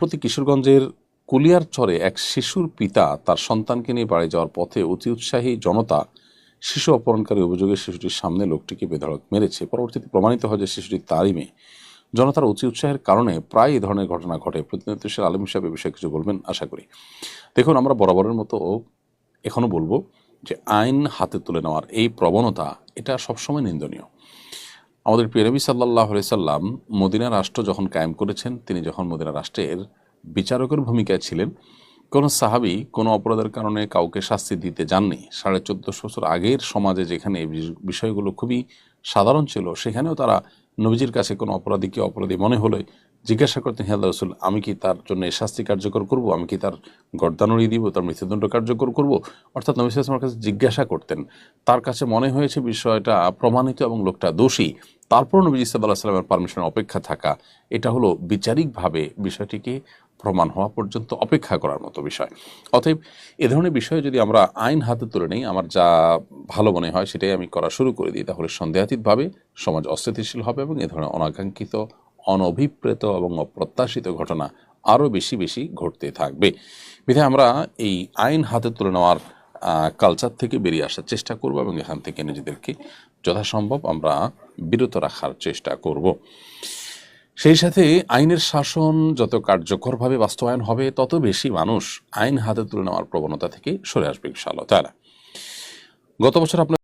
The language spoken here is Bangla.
প্রতি কিশোরগঞ্জের কুলিয়ার চরে এক শিশুর পিতা তার সন্তানকে নিয়ে বাড়ি যাওয়ার পথে অতি উৎসাহী জনতা শিশু অপহরণকারী অভিযোগে শিশুটির সামনে লোকটিকে বেধড়ক মেরেছে। পরবর্তীতে প্রমাণিত হয় যে শিশুটি তারই মেয়ে। জনতার অতি উৎসাহের কারণে প্রায় এই ধরনের ঘটনা ঘটে। প্রতিনিধিত্বশীল আলম এ বিষয়ে কিছু বলবেন, আশা করি। দেখুন, আমরা বরাবরের মতো এখনও বলব যে আইন হাতে তুলে নেওয়ার এই প্রবণতা, এটা সবসময় নিন্দনীয়। আমাদের প্রিয় নবী সাল্লাহ সাল্লাম মদিনা রাষ্ট্র যখন কায়েম করেছেন, তিনি যখন মদিনা রাষ্ট্রের বিচারকের ভূমিকায় ছিলেন, কোনো সাহাবি কোনো অপরাধের কারণে কাউকে শাস্তি দিতে যাননি। সাড়ে চোদ্দশো বছর আগের সমাজে যেখানে বিষয়গুলো খুবই সাধারণ ছিল, সেখানেও তারা নবীজির কাছে কোনো অপরাধীকে অপরাধী মনে হলে জিজ্ঞাসা করতেন হিয়াল রসুল, আমি কি তার জন্য শাস্তি কার্যকর করব? আমি কি তার গর্দানুড়ি দিব, তার মৃত্যুদণ্ড কার্যকর করব? অর্থাৎ নবী সাল্লামের কাছে জিজ্ঞাসা করতেন। তার কাছে মনে হয়েছে বিষয়টা প্রমাণিত এবং লোকটা দোষী। তারপর নবী সাল্লাহ সাল্লামের পারমিশনের অপেক্ষা থাকা, এটা হলো বিচারিকভাবে বিষয়টিকে প্রমাণ হওয়া পর্যন্ত অপেক্ষা করার মতো বিষয়। অতএব এ ধরনের বিষয়ে যদি আমরা আইন হাতে তুলে নিই, আমার যা ভালো মনে হয় সেটাই আমি করা শুরু করে দিই। তাহলে সন্দেহাতীতভাবে সমাজ অস্থিতিশীল হবে এবং এ ধরনের অনাকাঙ্ক্ষিত অনভিপ্রেত এবং অপ্রত্যাশিত ঘটনা আরও বেশি বেশি ঘটতে থাকবে। বিধায় আমরা এই আইন হাতে তুলে নেওয়ার কালচার থেকে বেরিয়ে আসার চেষ্টা করব এবং এখান থেকে নিজেদেরকে যথাসম্ভব আমরা বিরত রাখার চেষ্টা করব। সেই সাথে আইনের শাসন যত কার্যকরভাবে বাস্তবায়ন হবে, তত বেশি মানুষ আইন হাতে তুলে নেওয়ার প্রবণতা থেকে সরে আসবে ইনশাআল্লাহ তারা গত বছর আপনার